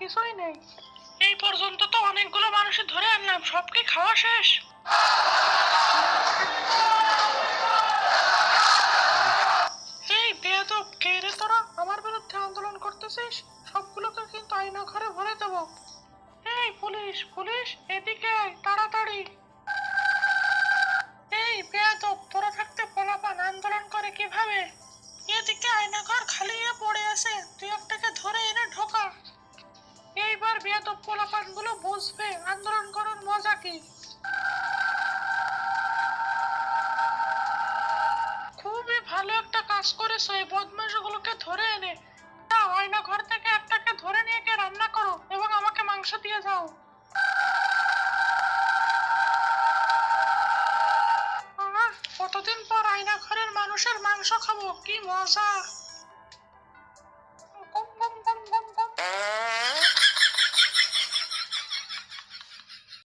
কিছুই নেই। এই পর্যন্ত তো অনেকগুলো মানুষই ধরে আনলাম, সব কি খাওয়া শেষ? এই বেয়াদব, কে রে তোরা? আমার বিরুদ্ধে আন্দোলন করতেছিস? সবগুলোকে কিন্তু আয়না ঘরে ভরে দেব। এই পুলিশ পুলিশ, এদিকে তাড়াতাড়ি। এই বেয়াদব, তোরা থাকতে পোলাপান আন্দোলন করে কীভাবে? এদিকে আয়না ঘর খালি এইবার বেয়াদবগুলো বুঝবে আন্দোলন করার মজা কি? খুবই ভালো একটা কাজ করেছ এই বদমাশগুলোকে ধরে এনে। যাও আয়না ঘর থেকে একটাকে ধরে নিয়ে গিয়ে রান্না করো এবং আমাকে মাংস দিয়ে যাও কতদিন পর আয়না ঘরের মানুষের মাংস খাব? কি মজা!